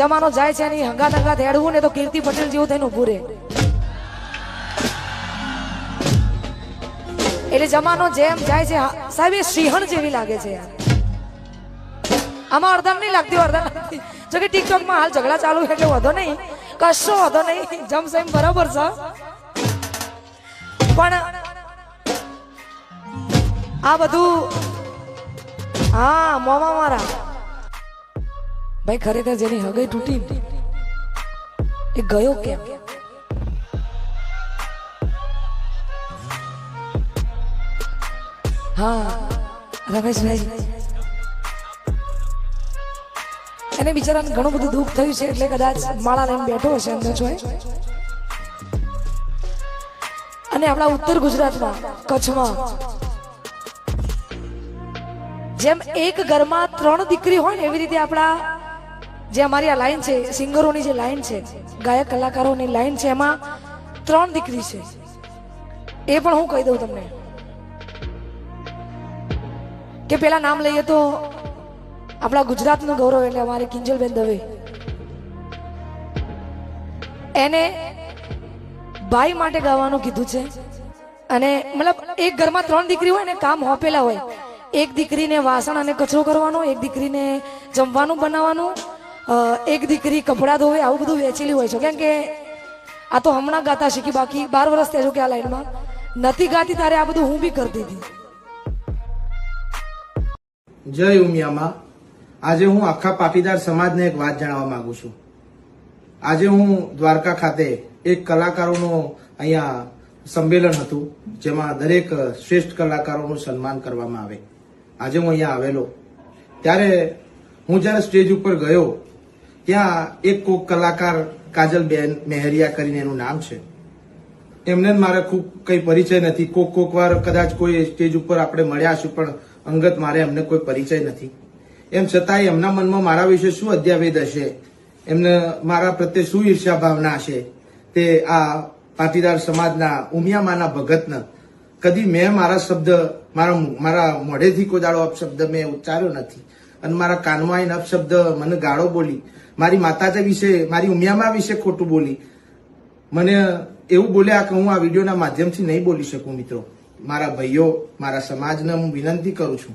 જમાનો જાય છે એની હંગાત હંગાત હેડવું ને તો કીર્તિ પટેલ જેવું થઈને ઉભું રહે એટલે જમાનો જેમ જાય છે સાહેબ, એ સિંહણ જેવી લાગે છે આમાં અર્ધમ નહીં લાગતી અર્ધમ જો કે ટિકટોકમાં હાલ ઝઘડા ચાલુ એટલે વધો નહીં. કશો વધો નહીં. જમ સેમ બરાબર છે. પણ આ બધું, હા, મોમા મારા. ભાઈ ખરેખર જેની હગઈ તૂટી. એ ગયો કેમ? હા, રમેશભાઈ. એને બિચારાને ઘણું બધું દુઃખ થયું છે, એટલે કદાચ માળા લઈને બેઠો હશે અંદર જોઈ અને આપણા ઉત્તર ગુજરાતમાં, કચ્છમાં, જેમ એક ઘરમાં ત્રણ દીકરી હોય ને, એવી રીતે આપણા જે અમારી આ લાઈન છે, સિંગરોની જે લાઈન છે, ગાયક કલાકારોની લાઈન છે, એમાં ત્રણ દીકરી છે. એ પણ હું કહી દઉં તમને. કે પેલા નામ લઈએ તો આપણા ગુજરાતનું ગૌરવ એટલે અમારે કિંજલબેન દવે. એને ભાઈ માટે ગાવાનું કીધું છે. અને મતલબ એક ઘરમાં ત્રણ દીકરી હોય ને, કામ હોપેલા હોય. એક દીકરીને વાસણ અને કચરો કરવાનો, એક દીકરીને જમવાનું બનાવવાનું એક દીકરી કપડાં ધોવે, આવું બધું વેચેલી હોય છે. કેમ કે આ તો હમણાં ગાતા શીખી, બાકી બાર વર્ષ થયા કે આ લાઈનમાં. નથી ગાતી તારે આ બધું હું બી કરતી હતી જય ઉમિયામાં. આજે હું આખા પાટીદાર સમાજને એક વાત જણાવવા માંગુ છું. આજે હું દ્વારકા ખાતે એક કલાકારોનું અહીંયા સંમેલન હતું, જેમાં દરેક શ્રેષ્ઠ કલાકારોનું સન્માન કરવામાં આવે. આજે હું અહીંયા આવેલો. ત્યારે હું જ્યારે સ્ટેજ ઉપર ગયો ત્યાં એક કોક કલાકાર કાજલબેન મેહરિયા કરીને એનું નામ છે. એમને મારે ખૂબ કઈ પરિચય નથી. કોક કોક વાર કદાચ કોઈ સ્ટેજ ઉપર આપણે મળ્યા છું પણ અંગત મારે એમને કોઈ પરિચય નથી. એમ છતાંય એમના મનમાં મારા વિશે શું અધ્યાવેદ હશે? એમને મારા પ્રત્યે શું ઈર્ષા ભાવના હશે? તે આ પાટીદાર સમાજના ઉમિયામાના ભગતને કદી મેં મારા શબ્દ, મારા મારા મોઢેથી કોઈ દાડો અપશબ્દ મેં ઉચ્ચાર્યો નથી. અને મારા કાનમાં આવીને અપશબ્દ મને ગાળો બોલી, મારી માતાજી વિશે, મારી ઉમિયામા વિશે ખોટું બોલી. મને એવું બોલ્યા કે હું આ વિડીયોના માધ્યમથી નહીં બોલી શકું મિત્રો. મારા ભાઈઓ, મારા સમાજને હું વિનંતી કરું છું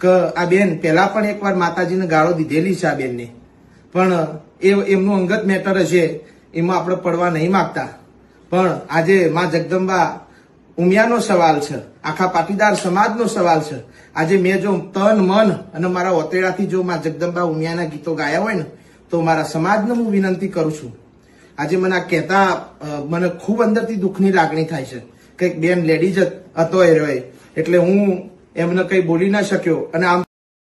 કે આ બેન પહેલા પણ એકવાર માતાજીને ગાળો દીધેલી છે આ બેનને. પણ એ એમનું અંગત મેટર હશે એમાં આપણે પડવા નહીં માગતા. પણ આજે માં જગદંબા ઉમિયાનો સવાલ છે. આખા પાટીદાર સમાજનો સવાલ છે. આજે મેં જો તન, મન અને મારા ઓતેડાથી જો મા જગદંબા ઉમિયાના ગીતો ગાયા હોય ને, તો મારા સમાજને હું વિનંતી કરું છું. આજે મને આ કહેતા મને ખૂબ અંદરથી દુઃખની લાગણી થાય છે કંઈક બેન લેડીઝ હતો એ રહ્યો એટલે હું એમને કંઈ બોલી ના શક્યો અને આમ